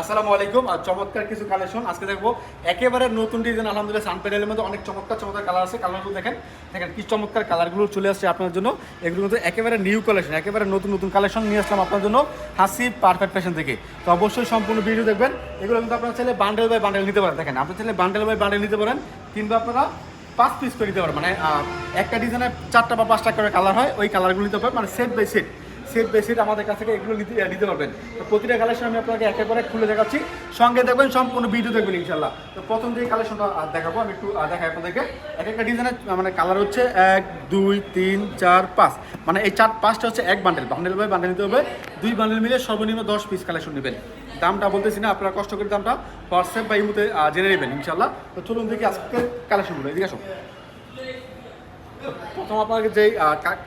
আসসালামু আলাইকুম আর চমৎকার কিছু কালেকশন আজকে দেখব একেবারে নতুন ডিজাইন আলহামদুলিল্লাহ সান প্যানেলের মধ্যে অনেক চমৎকার চমৎকার কালার আছে। কালারগুলো দেখেন দেখেন কি চমৎকার কালারগুলো চলে আসছে আপনার জন্য। এগুলো কিন্তু একেবারে নিউ কালেকশন একেবারে নতুন নতুন কালেকশন নিয়ে আসলাম আপনার জন্য হাসি পারফেক্ট ফ্যাশন থেকে। তো অবশ্যই সম্পূর্ণ ভিডিও দেখবেন। এগুলো কিন্তু আপনার ছেলে বান্ডেল বাই বান্ডেল নিতে পারেন। দেখেন আপনার ছেলে বান্ডেল বাই বান্ডেল নিতে পারেন, কিংবা আপনারা পাঁচ পিস করে নিতে পারেন। মানে একটা ডিজাইনের চারটা বা পাঁচটা করে কালার হয়, ওই কালারগুলো নিতে পারেন। মানে set by set set by set আমাদের কাছ থেকে এগুলো নিতে নিতে পারবেন। তো প্রতিটা কালেকশন আমি আপনাকে এক করে খুলে দেখাচ্ছি। সঙ্গে দেখবেন সম্পূর্ণ ভিডিও দেখবেন ইনশাল্লাহ তো প্রথম যে কালেকশনটা দেখাবো, আমি একটু দেখাই আপনাদেরকে। এক একটা ডিজাইনের মানে কালার হচ্ছে এক, দুই, তিন, চার, পাঁচ। মানে এই চার, পাঁচটা হচ্ছে এক বান্ডেল বান্ডেল বাই বান্ডেল নিতে হবে। দুই বান্ডেল মিলে সর্বনিম্ন দশ পিস কালেকশন নেবেন। দামটা বলতেছি না, আপনারা কষ্ট করে দামটা হোয়াটসঅ্যাপ বা ইমুতে জেনে নেবেন ইনশাল্লাহ তো চলুন দেখি আজকের কালেকশনগুলো এদিকে আসো প্রথম আপনাকে যেই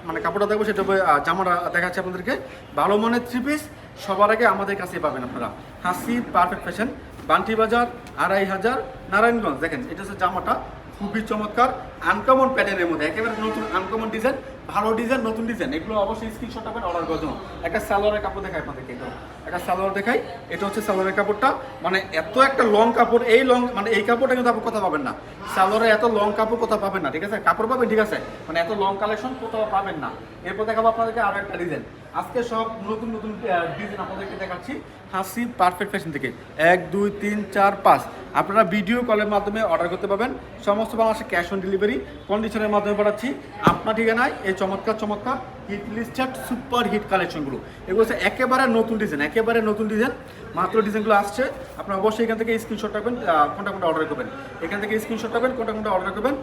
মানে কাপড়টা দেখব সেটা জামাটা দেখাচ্ছে আপনাদেরকে। ভালো মানের থ্রি পিস সবার আগে আমাদের কাছেই পাবেন আপনারা। হাসি পারফেক্ট ফ্যাশন বান্টি বাজার, আড়াই হাজার, নারায়ণগঞ্জ। দেখেন, এটা হচ্ছে জামাটা, খুবই চমৎকার আনকমন প্যাটার্নের মধ্যে, একেবারে নতুন আনকমন ডিজাইন ভালো ডিজাইন নতুন ডিজাইন এগুলো অবশ্যই স্ক্রিনশট পাবেন অর্ডার করার জন্য একটা সালোয়ারের কাপড় দেখায় আপনাদেরকে একটা সালোয়ার দেখাই, এটা হচ্ছে সালোয়ারের কাপড়টা। মানে এত একটা লং কাপড়, এই লং মানে এই কাপড়টা কিন্তু আপনি কোথাও পাবেন না। সালোয়ারে এত লং কাপড় কোথাও পাবেন না, ঠিক আছে? কাপড় পাবেন, ঠিক আছে? মানে এত লং কালেকশন কোথাও পাবেন না। এরপর দেখাবো আপনাদেরকে আরও একটা ডিজাইন আজকে সব নতুন নতুন ডিজাইন আপনাদেরকে দেখাচ্ছি। হাসি পারফেক্ট ফ্যাশন থেকে। এক, দুই, তিন, চার, পাঁচ। আপনারা ভিডিও কলের মাধ্যমে অর্ডার করতে পারবেন। সমস্ত বাংলাদেশে ক্যাশ অন ডেলিভারি কন্ডিশনের মাধ্যমে পাঠাচ্ছি। আপনার ঠিকানায় এই চমৎকার চমৎকার হিট লিস্টেড সুপার হিট কালেকশনগুলো এগুলো হচ্ছে একেবারে নতুন ডিজাইন একেবারে নতুন ডিজাইন মাত্র ডিজাইনগুলো আসছে। আপনারা অবশ্যই এখান থেকে স্ক্রিনশট রাখবেন কোনটা কোনটা অর্ডার করবেন। এখান থেকে স্ক্রিনশট রাখবেন কোনটা কোনটা অর্ডার করবেন।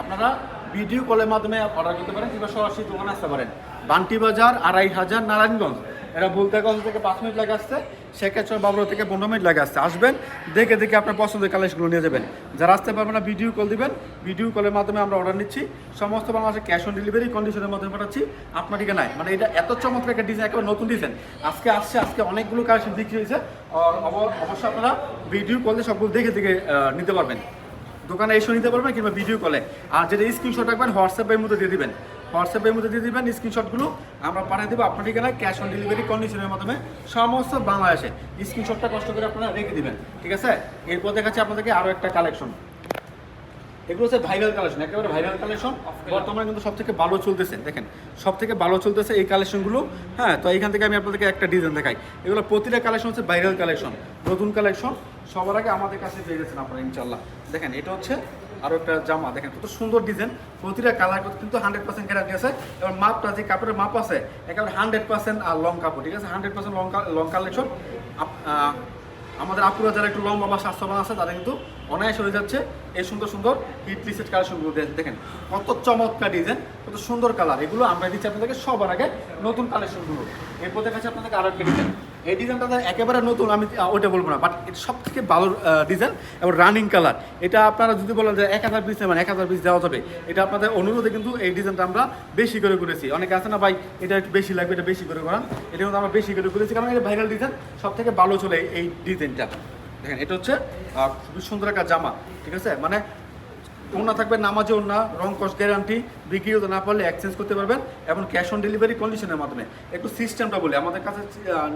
আপনারা ভিডিও কলের মাধ্যমে অর্ডার করতে পারেন কিংবা সরাসরি দোকানে আসতে পারেন। বান্টি বাজার, আড়াই হাজার, নারায়ণগঞ্জ। এরা বলতেগঞ্জ থেকে পাঁচ মিনিট লাগে আসতে, শেখাচর, বাবুরা থেকে পনেরো মিনিট লাগে আসতে। আসবেন, দেখে দেখে আপনার পছন্দের কালেকশনগুলো নিয়ে যাবেন। যারা আসতে পারবেন না ভিডিও কল দিবেন। ভিডিও কলের মাধ্যমে আমরা অর্ডার নিচ্ছি। সমস্ত বাংলাদেশে ক্যাশ অন ডেলিভারি কন্ডিশনের মাধ্যমে পাঠাচ্ছি। আপনার ঠিকানায়। মানে এটা এত চমৎকার একটা ডিজাইন একেবারে নতুন ডিজাইন আজকে আসছে, আজকে অনেকগুলো কালেকশন বিক্রি হয়েছে। অবশ্যই আপনারা ভিডিও কলে সবগুলো দেখে দেখে নিতে পারবেন। দোকানে এসে নিতে পারবেন কিংবা ভিডিও কলে আর যেটা স্ক্রিনশট রাখবেন হোয়াটসঅ্যাপের মধ্যে দিয়ে দিবেন। হোয়াটসঅ্যাপের মধ্যে দিয়ে দিবেন স্ক্রিনশটগুলো আমরা পাঠিয়ে দেবো আপনার ঠিকানায় ক্যাশ অন ডেলিভারি কন্ডিশনের মাধ্যমে সমস্ত বাংলাদেশে। স্ক্রিনশটটা কষ্ট করে আপনারা রেখে দিবেন, ঠিক আছে? এরপর দেখাচ্ছি আপনাদেরকে আরও একটা কালেকশন এগুলো হচ্ছে ভাইরাল কালেকশন একেবারে ভাইরাল কালেকশন বর্তমানে কিন্তু সব থেকে ভালো চলতেছে, দেখেন সব থেকে ভালো চলতেছে এই কালেকশনগুলো হ্যাঁ তো এইখান থেকে আমি আপনাদেরকে একটা ডিজাইন দেখাই। এগুলো প্রতিটা কালেকশন হচ্ছে ভাইরাল কালেকশন নতুন কালেকশন সবার আগে আমাদের কাছে পেয়ে গেছেন আপনারা ইনশাল্লাহ দেখেন, এটা হচ্ছে আরও একটা জামা, দেখেন কত সুন্দর ডিজাইন প্রতিটা কালার কিন্তু হান্ড্রেড পার্সেন্ট গ্যারান্টি আছে। এবার মাপটা যে কাপড়ের মাপ আছে, একেবারে হান্ড্রেড পার্সেন্ট আর লং কাপড়, ঠিক আছে? Hundred percent long long collection আমাদের আপুরা যারা একটু লম্বা বা স্বাস্থ্যবান আছে, তারা কিন্তু অনায়াস হয়ে যাচ্ছে এই সুন্দর সুন্দর হিট লিস্টেড কালেকশনগুলো দেখেন, কত চমৎকার ডিজাইন কত সুন্দর কালার এগুলো আমরা দিচ্ছি আপনাদেরকে সবার আগে নতুন কালেকশনগুলো এরপর দেখাচ্ছি আপনাদেরকে আরও একটা ডিজাইন এই ডিজাইনটা একেবারে নতুন, আমি ওইটা বলব না বাট এটা সব থেকে ভালো ডিজাইন এবং রানিং কালার এটা আপনারা যদি বলেন যে এক হাজার পিস নেবেন, এক হাজার পিস দেওয়া যাবে, এটা আপনাদের অনুরোধে কিন্তু এই ডিজাইনটা আমরা বেশি করে করেছি। অনেকে আছে না ভাই, এটা একটু বেশি লাগবে, এটা বেশি করে করান, এটা কিন্তু আমরা বেশি করে করেছি, কারণ এটা ভাইরাল ডিজাইন সব থেকে ভালো চলে এই ডিজাইনটা দেখেন, এটা হচ্ছে খুবই সুন্দর একটা জামা, ঠিক আছে? মানে ওনা থাকবে নামাজে ওনা রং কস গ্যারান্টি বিক্রি হতে না পারলে এক্সচেঞ্জ করতে পারবেন এবং ক্যাশ অন ডেলিভারি কন্ডিশনের মাধ্যমে। একটু সিস্টেমটা বলি, আমাদের কাছে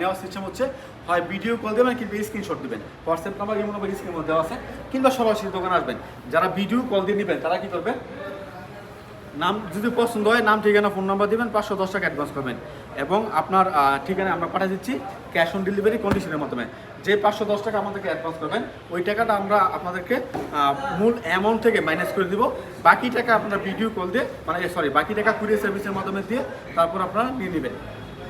নেওয়ার সিস্টেম হচ্ছে, হয় ভিডিও কল দেবেন কিংবা স্ক্রিনশট দেবেন। হোয়াটসঅ্যাপ নাম্বার ইমো নাম্বার স্ক্রিনের মধ্যে দেওয়া আছে, কিংবা সরাসরি দোকানে আসবেন। যারা ভিডিও কল দিয়ে নেবেন, তারা কি করবেন নাম, যদি পছন্দ হয়, নাম, ঠিকানা ফোন নাম্বার দিবেন, পাঁচশো দশ টাকা অ্যাডভান্স করবেন এবং আপনার ঠিকানা আমরা পাঠিয়ে দিচ্ছি ক্যাশ অন ডেলিভারি কন্ডিশনের মাধ্যমে। যে পাঁচশো দশ টাকা আমাদেরকে অ্যাডভান্স করবেন ওই টাকাটা আমরা আপনাদেরকে মূল অ্যামাউন্ট থেকে মাইনাস করে দিব। বাকি টাকা আপনারা ভিডিও কল দিয়ে মানে সরি বাকি টাকা কুরিয়ার সার্ভিসের মাধ্যমে দিয়ে তারপর আপনারা নিয়ে নেবেন।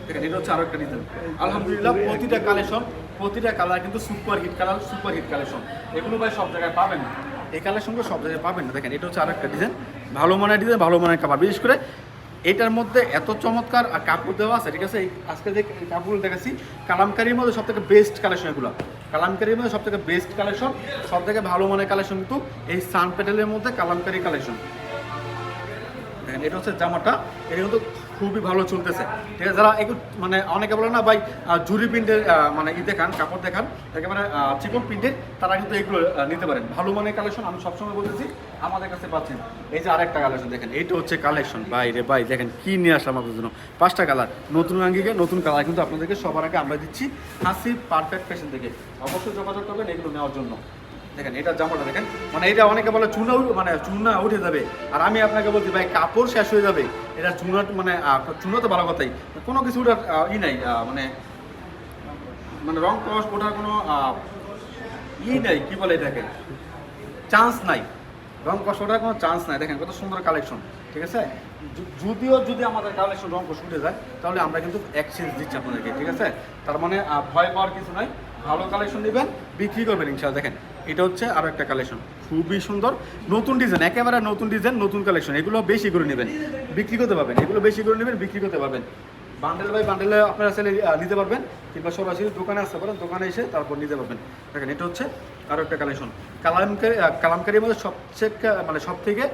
দেখেন এটা হচ্ছে আরও একটা ডিজাইন আলহামদুলিল্লাহ, প্রতিটা কালেকশন প্রতিটা কালার কিন্তু super hit colour super hit collection এগুলো ভাই সব জায়গায় পাবেন না। এই কালেকশনগুলো সব জায়গায় পাবেন না। দেখেন, এটা হচ্ছে আরও একটা ডিজাইন ভালো মানের ডিজাইন ভালো মানের কাপড় বিশেষ করে এটার মধ্যে এত চমৎকার কাপড় দেওয়া আছে, ঠিক আছে? আজকে যে কাপড়গুলো দেখাচ্ছি, কালামকারির মধ্যে সব থেকে বেস্ট কালেকশন এগুলো কালামকারির মধ্যে সব থেকে বেস্ট কালেকশন সব থেকে ভালো মানের কালেকশন কিন্তু এই সান প্যাটেলের মধ্যে কালামকারি কালেকশন এটা হচ্ছে জামাটা, এটা কিন্তু খুবই ভালো চলতেছে। ঠিক আছে, যারা একটু মানে অনেকে বলে না ভাই জুরি প্রিন্টের মানে ই দেখান, কাপড় দেখান একেবারে চিকন প্রিন্টের তারা কিন্তু এগুলো নিতে পারেন। ভালো মানের কালেকশন আমি সবসময় বলতেছি, আমাদের কাছে পাচ্ছেন। এই যে আরেকটা কালেকশন দেখেন, এইটা হচ্ছে কালেকশন ভাই রে ভাই, দেখেন কি নিয়ে আসলাম আপনাদের জন্য। পাঁচটা কালার নতুন আঙ্গিকে নতুন কালার কিন্তু আপনাদেরকে সবার আগে আমরা দিচ্ছি হাসি পারফেক্ট ফ্যাশন থেকে। অবশ্যই যোগাযোগ করবেন এগুলো নেওয়ার জন্য। দেখেন, এটা জামাটা দেখেন মানে এটা অনেকে বলে চুনা মানে চুনা উঠে যাবে। আর আমি আপনাকে বলছি, ভাই, কাপড় শেষ হয়ে যাবে। এটা চুনা মানে চুনা তো ভালো কথাই কোনো কিছু ই নাই মানে মানে রং কস ওটার কোনো ই নাই, কি বলে এটাকে? চান্স নাই। রং কস ওঠার কোনো চান্স নাই। দেখেন কত সুন্দর কালেকশন, ঠিক আছে? যদিও, যদি আমাদের কালেকশন রং কস উঠে যায়, তাহলে আমরা কিন্তু এক্সচেঞ্জ দিচ্ছি আপনাদেরকে, ঠিক আছে? তার মানে ভয় পাওয়ার কিছু নাই। ভালো কালেকশন নেবেন, বিক্রি করবেন ইনশাল্লাহ দেখেন, এটা হচ্ছে আরও একটা কালেকশন খুবই সুন্দর। নতুন ডিজাইন একেবারে নতুন ডিজাইন নতুন কালেকশন এগুলো বেশি করে নেবেন। বিক্রি করতে পারবেন। এগুলো বেশি করে নেবেন, বিক্রি করতে পারবেন। বান্ডেল বাই বান্ডেলে আপনারা সেলে নিতে পারবেন। কিংবা সরাসরি দোকানে আসতে পারেন, দোকানে এসে তারপর নিতে পারবেন। দেখেন, এটা হচ্ছে আরও একটা কালেকশন কালামকারি কালামকারির মধ্যে সবচেয়ে মানে সব থেকে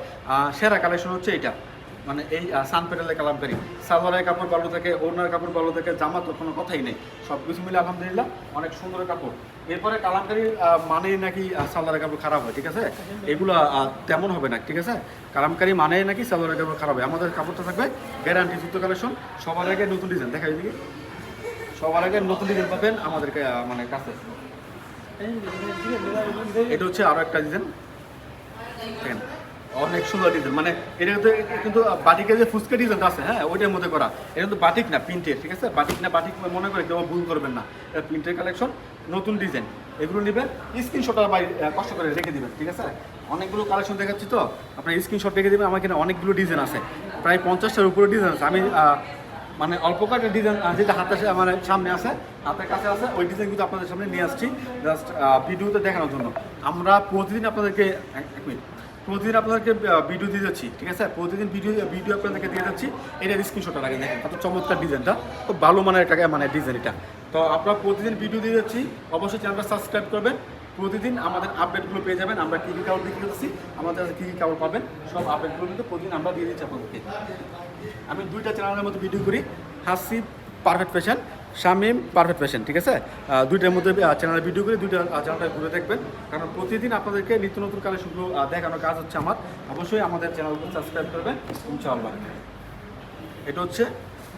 সেরা কালেকশন হচ্ছে এইটা মানে এই সান প্যানেলের কালামকারি সালোয়ারের কাপড় ভালো থাকে, ওড়নার কাপড় ভালো থাকে জামা তো কোনো কথাই নেই। সব কিছু মিলে আলহামদুলিল্লাহ, অনেক সুন্দর কাপড়। এরপরে কালামকারির মানে নাকি সালোয়ারের কাপড় খারাপ হয়, ঠিক আছে? এগুলো তেমন হবে না, ঠিক আছে? কালামকারি মানে নাকি সালোয়ারের কাপড় খারাপ হয়। আমাদের কাপড়টা থাকবে গ্যারান্টি যুক্ত কালেকশন সবার আগে নতুন ডিজাইন দেখা দিকে সবার আগে নতুন ডিজাইন পাবেন আমাদের মানে কাছে। এটা হচ্ছে আরও একটা ডিজাইন অনেক সুন্দর ডিজাইন মানে এটা কিন্তু কিন্তু বাটিকে যে ফুচকা ডিজাইনটা আছে হ্যাঁ ওইটার মধ্যে করা। এটা কিন্তু বাটিক না, প্রিন্টের, ঠিক আছে? বাটিক না, বাটিক মনে করে কেউ ভুল করবেন না। প্রিন্টের কালেকশন নতুন ডিজাইন এগুলো নেবেন স্ক্রিনশট বাই কষ্ট করে রেখে দিবেন, ঠিক আছে? অনেকগুলো কালেকশন দেখাচ্ছি তো, আপনার স্ক্রিনশট রেখে দিবেন, আমার এখানে অনেকগুলো ডিজাইন আছে। প্রায় পঞ্চাশটার উপরে ডিজাইন আছে। আমি মানে অল্প কাটের ডিজাইন যেটা হাতে আমার সামনে আছে, হাতের কাছে আছে, ওই ডিজাইন কিন্তু আপনাদের সামনে নিয়ে আসছি। জাস্ট ভিডিওতে দেখানোর জন্য। আমরা প্রতিদিন আপনাদেরকে, এক মিনিট প্রতিদিন আপনাদেরকে ভিডিও দিয়ে যাচ্ছি, ঠিক আছে? প্রতিদিন ভিডিও ভিডিও আপনাদেরকে দিয়ে যাচ্ছি। এটার স্ক্রিনশট আগে দেখেন, কত চমৎকার ডিজাইনটা তো ভালো মানের একটা মানে ডিজাইন এটা। তো আপনারা প্রতিদিন ভিডিও দিয়ে যাচ্ছি। অবশ্যই চ্যানেলটা সাবস্ক্রাইব করবেন। প্রতিদিন আমাদের আপডেটগুলো পেয়ে যাবেন। আমরা কী কী কাপড় বিক্রি করছি আমাদের কী কী কাপড় পাবেন, সব আপডেটগুলো কিন্তু প্রতিদিন আমরা দিয়ে দিচ্ছি আপনাদেরকে। আমি দুইটা চ্যানেলের মধ্যে ভিডিও করি। Hasi perfect fashion Shamim perfect fashion ঠিক আছে? দুইটার মধ্যে চ্যানেলের ভিডিও করে, দুইটা চ্যানেলটা ঘুরে দেখবেন। কারণ প্রতিদিন আপনাদেরকে নিত্য নতুন কালেকশনগুলো দেখানোর কাজ হচ্ছে আমার। অবশ্যই আমাদের চ্যানেলগুলো সাবস্ক্রাইব করবেন, ইনশাআল্লাহ। এটা হচ্ছে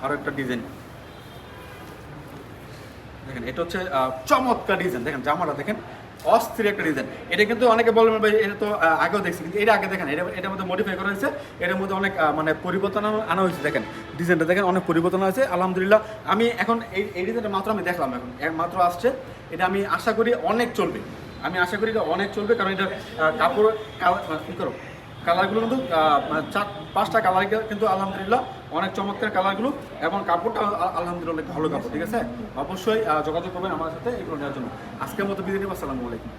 আরও একটা ডিজাইন দেখেন, এটা হচ্ছে চমৎকার ডিজাইন দেখেন, জামাটা দেখেন, অস্থির একটা ডিজাইন এটা কিন্তু অনেকে বলবেন ভাই, এটা তো আগেও দেখছি, কিন্তু এটা আগে দেখেন, এটা, এটার মধ্যে মডিফাই করা হয়েছে। এটার মধ্যে অনেক মানে পরিবর্তন আনা হয়েছে, দেখেন। ডিজাইনটা দেখেন অনেক পরিবর্তন আছে আলহামদুলিল্লাহ। আমি এখন এই এই ডিজাইনটা মাত্র আমি দেখলাম এখন মাত্র আসছে। এটা আমি আশা করি অনেক চলবে। আমি আশা করি অনেক চলবে, কারণ এটা কাপড় কী করো কালারগুলো কিন্তু মানে চার, পাঁচটা কালার কিন্তু আলহামদুলিল্লাহ অনেক চমৎকার কালারগুলো, এবং কাপড়টা আলহামদুলিল্লাহ অনেক ভালো কাপড়, ঠিক আছে? অবশ্যই যোগাযোগ করবেন আমার সাথে এগুলো নেওয়ার জন্য। আজকের মতো বিদায় নিব, আসসালামু আলাইকুম।